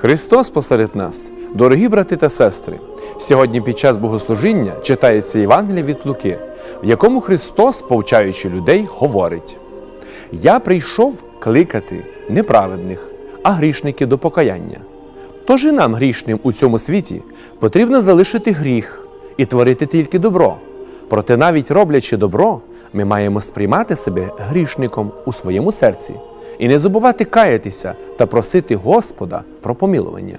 Христос посеред нас, дорогі брати та сестри. Сьогодні під час богослужіння читається Євангеліє від Луки, в якому Христос, повчаючи людей, говорить: Я прийшов кликати неправедних, а грішників до покаяння. Тож і нам, грішним у цьому світі, потрібно залишити гріх і творити тільки добро. Проте, навіть роблячи добро, ми маємо сприймати себе грішником у своєму серці і не забувати каятися та просити Господа про помилування.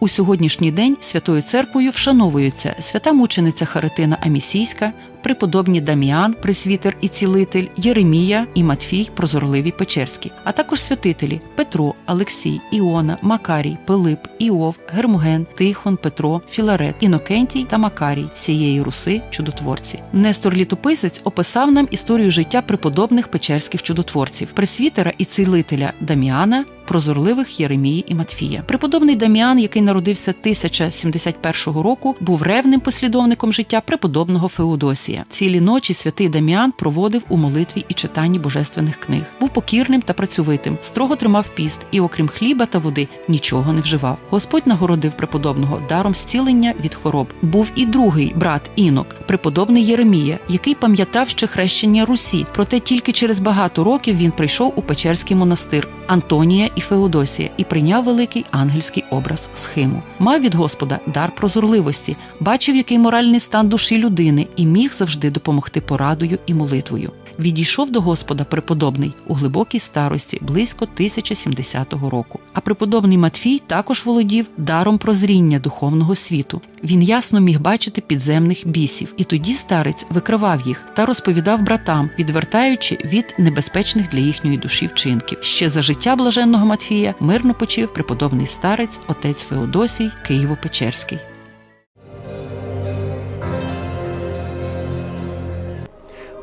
У сьогоднішній день Святою Церквою вшановується свята мучениця Харитина Амісійська, преподобні Даміан, пресвітер і цілитель, Єремія і Матфій, прозорливі Печерські, а також святителі Петро, Олексій, Іона, Макарій, Пилип, Іов, Гермоген, Тихон, Петро, Філарет, Інокентій та Макарій всієї руси чудотворці. Нестор Літописець описав нам історію життя преподобних печерських чудотворців, пресвітера і цілителя Даміана, прозорливих Єремії і Матфія. Преподобний Даміан, який народився 1071 року, був ревним послідовником життя преподобного Феодосія. Цілі ночі святий Даміан проводив у молитві і читанні божественних книг. Був покірним та працьовитим, строго тримав піст і, окрім хліба та води, нічого не вживав. Господь нагородив преподобного даром зцілення від хвороб. Був і другий брат Інок, преподобний Єремія, який пам'ятав ще хрещення Русі. Проте тільки через багато років він прийшов у Печерський монастир Антонія і Феодосія і прийняв великий ангельський образ схиму. Мав від Господа дар прозорливості, бачив, який моральний стан душі людини, і міг завжди допомогти порадою і молитвою. Відійшов до Господа преподобний у глибокій старості близько 1070 року. А преподобний Матфій також володів даром прозріння духовного світу. Він ясно міг бачити підземних бісів, і тоді старець викривав їх та розповідав братам, відвертаючи від небезпечних для їхньої душі вчинків. Ще за життя блаженного Матфія мирно почив преподобний старець, отець Феодосій, Києво-Печерський.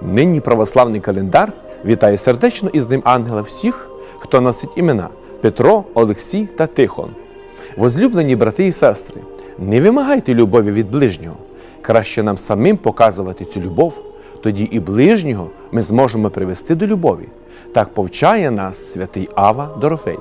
Нині православний календар вітає сердечно із ним ангела всіх, хто носить імена Петро, Олексій та Тихон. Возлюблені брати і сестри, не вимагайте любові від ближнього. Краще нам самим показувати цю любов, тоді і ближнього ми зможемо привести до любові. Так повчає нас святий Ава Дорофей.